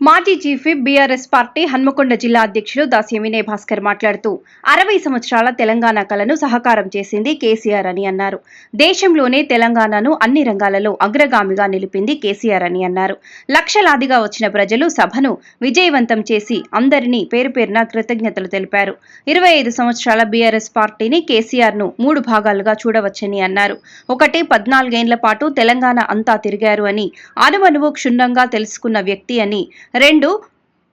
మాజీ chief BRS party Hanamkonda జిల్లా అధ్యక్షుడు దాసి వినయ్ భాస్కర్ మాట్లాడుతూ అరవై సంవత్సరాల తెలంగాణ కలను సహకారం చేసింది కేసీఆర్ అని అన్నారు. దేశంలోనే తెలంగాణను అన్ని రంగాలలో అగ్రగామిగా నిలిపింది కేసీఆర్ అని అన్నారు. లక్షలాదిగా వచ్చిన ప్రజలు సభను విజయవంతం చేసి అందరినీ పేరు పేరున కృతజ్ఞతలు తెలిపారు. ఇరవై ఐదు సంవత్సరాల బీఆర్ఎస్ పార్టీని కేసీఆర్ను మూడు భాగాలుగా చూడవచ్చని అన్నారు. ఒకటి పద్నాలుగేండ్ల పాటు తెలంగాణ అంతా తిరిగారు అని అనువనువు క్షుణ్ణంగా తెలుసుకున్న వ్యక్తి అని రెండు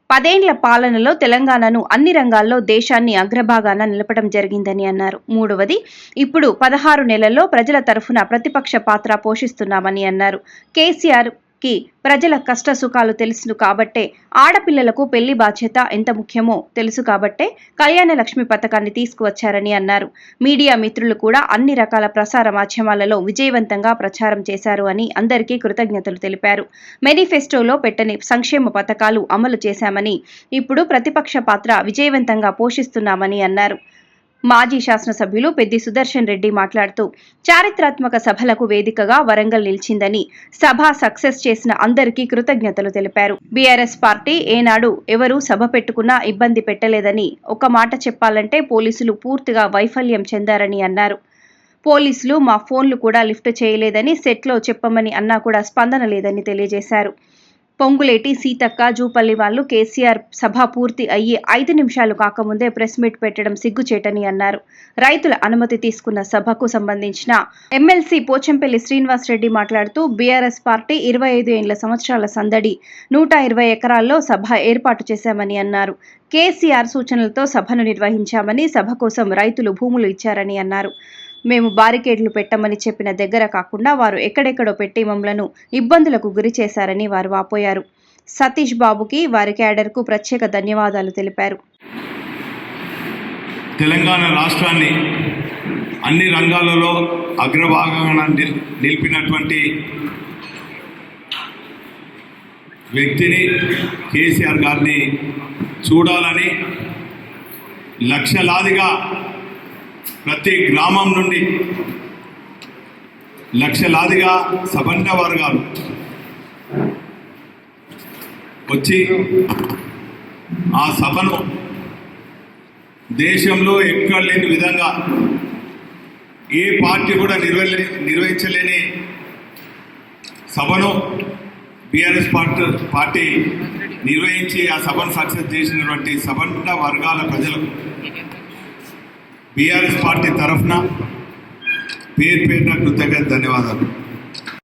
పదేండ్ల పాలనలో తెలంగాణను అన్ని రంగాల్లో దేశాన్ని అగ్రభాగాన నిలపడం జరిగిందని అన్నారు. మూడవది ఇప్పుడు పదహారు నెలల్లో ప్రజల తరఫున ప్రతిపక్ష పాత్ర పోషిస్తున్నామని అన్నారు. కేసీఆర్ కి ప్రజల కష్ట సుఖాలు తెలుసు కాబట్టే ఆడపిల్లలకు పెళ్ళి బాధ్యత ఎంత ముఖ్యమో తెలుసు కాబట్టే కళ్యాణ లక్ష్మి పథకాన్ని తీసుకువచ్చారని అన్నారు. మీడియా మిత్రులు కూడా అన్ని రకాల ప్రసార మాధ్యమాలలో విజయవంతంగా ప్రచారం చేశారు అని అందరికీ కృతజ్ఞతలు తెలిపారు. మేనిఫెస్టోలో పెట్టని సంక్షేమ పథకాలు అమలు చేశామని ఇప్పుడు ప్రతిపక్ష పాత్ర విజయవంతంగా పోషిస్తున్నామని అన్నారు. మాజీ శాసనసభ్యులు పెద్ది సుదర్శన్ రెడ్డి మాట్లాడుతూ చారిత్రాత్మక సభలకు వేదికగా వరంగల్ నిలిచిందని సభ సక్సెస్ చేసిన అందరికీ కృతజ్ఞతలు తెలిపారు. బీఆర్ఎస్ పార్టీ ఏనాడు ఎవరు సభ పెట్టుకున్నా ఇబ్బంది పెట్టలేదని ఒక మాట చెప్పాలంటే పోలీసులు పూర్తిగా వైఫల్యం చెందారని అన్నారు. పోలీసులు మా ఫోన్లు కూడా లిఫ్ట్ చేయలేదని సెట్లో చెప్పమని అన్నా కూడా స్పందన లేదని తెలియజేశారు. పొంగులేటి సీతక్క జూపల్లి వాళ్ళు కేసీఆర్ సభ పూర్తి అయ్యి ఐదు నిమిషాలు కాకముందే ప్రెస్ మీట్ పెట్టడం సిగ్గుచేటని అన్నారు. రైతుల అనుమతి తీసుకున్న సభకు సంబంధించిన ఎమ్మెల్సీ పోచంపల్లి శ్రీనివాస్ రెడ్డి మాట్లాడుతూ బీఆర్ఎస్ పార్టీ ఇరవై ఐదు ఏళ్ళ సంవత్సరాల సందడి నూట ఇరవై ఎకరాల్లో సభ ఏర్పాటు చేశామని అన్నారు. కేసీఆర్ సూచనలతో సభను నిర్వహించామని సభ కోసం రైతులు భూములు ఇచ్చారని అన్నారు. మేము బారికేడ్లు పెట్టమని చెప్పిన దగ్గర కాకుండా వారు ఎక్కడెక్కడో పెట్టి మమ్మలను ఇబ్బందులకు గురి చేశారని వారు వాపోయారు. సతీష్ బాబుకి వారి క్యాడర్కు ప్రత్యేక ధన్యవాదాలు తెలిపారు. తెలంగాణ రాష్ట్రాన్ని అన్ని రంగాలలో అగ్రభాగాన నిలిపినటువంటి వ్యక్తిని కేసీఆర్ గారిని చూడాలని లక్షలాదిగా ప్రతి గ్రామం నుండి లక్షలాదిగా సబంధ వర్గాలు వచ్చి ఆ సభను దేశంలో ఎక్కడ లేని విధంగా ఏ పార్టీ కూడా నిర్వహి నిర్వహించలేని సభను బీఆర్ఎస్ పార్టీ పార్టీ నిర్వహించి ఆ సభను సక్సెస్ చేసినటువంటి సబండ వర్గాల ప్రజలకు బీఆర్ఎస్ పార్టీ తరఫున పేరు పేరున కృతజ్ఞత ధన్యవాదాలు.